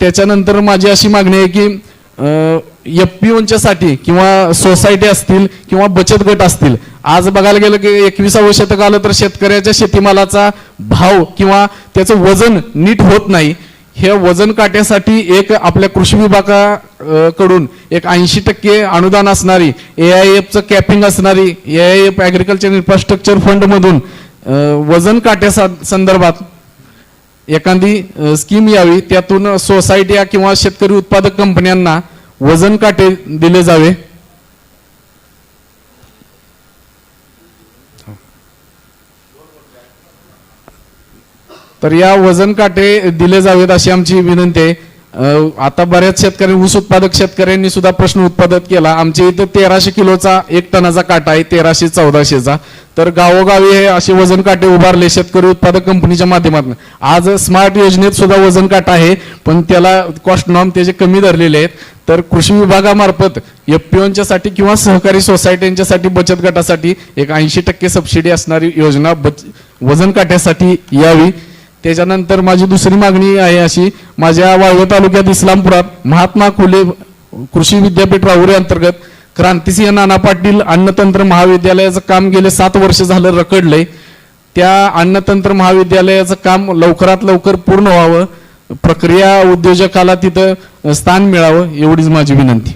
त्याच्यानंतर माझी अशी मागणी आहे की एफ पी साठी किंवा सोसायटी असतील किंवा बचत गट असतील आज बघायला गेलं की एकविसावं शतक आलं तर शेतकऱ्याच्या शेतीमालाचा भाव किंवा त्याचं वजन नीट होत नाही. हे वजन काट्यासाठी एक आपल्या कृषी विभागाकडून एक ऐंशी टक्के अनुदान असणारी ए आय एफचं कॅपिंग असणारी A I F agriculture infrastructure फंडमधून वजन काट्या सा- संदर्भात एखादी स्कीम यावी त्यातून सोसायट्या किंवा शेतकरी उत्पादक कंपन्यांना वजन काटे दिले जावे. तर या वजन काटे दिले जावेत अशी आमची विनंती आहे. आता बऱ्याच शेतकरी ऊस उत्पादक शेतकऱ्यांनी सुद्धा प्रश्न उत्पादक केला. आमच्या इथं तेराशे किलोचा एक टनाचा काटा आहे तेराशे चौदाशेचा. तर गावोगावी हे असे वजन काटे उभारले शेतकरी उत्पादक कंपनीच्या माध्यमातून. आज स्मार्ट योजनेत सुद्धा वजन काटा आहे पण त्याला कॉस्ट नॉर्म त्याचे कमी धरलेले आहेत. तर कृषी विभागामार्फत एफसाठी किंवा सहकारी सोसायट्यांच्यासाठी बचत गटासाठी एक ऐंशी टक्के सबसिडी असणारी योजना बच वजन काट्यासाठी यावी. त्याच्यानंतर माझी दुसरी मागणी आहे अशी माझ्या वाळवे तालुक्यात इस्लामपुरात महात्मा फुले कृषी विद्यापीठ राहुरी अंतर्गत क्रांतिसिंह नाना पाटील अन्नतंत्र महाविद्यालयाचं काम गेले सात वर्ष झालं रखडलंय. त्या अन्नतंत्र महाविद्यालयाचं काम लवकरात लवकर पूर्ण व्हावं. प्रक्रिया उद्योजकाला तिथं स्थान मिळावं एवढीच माझी विनंती.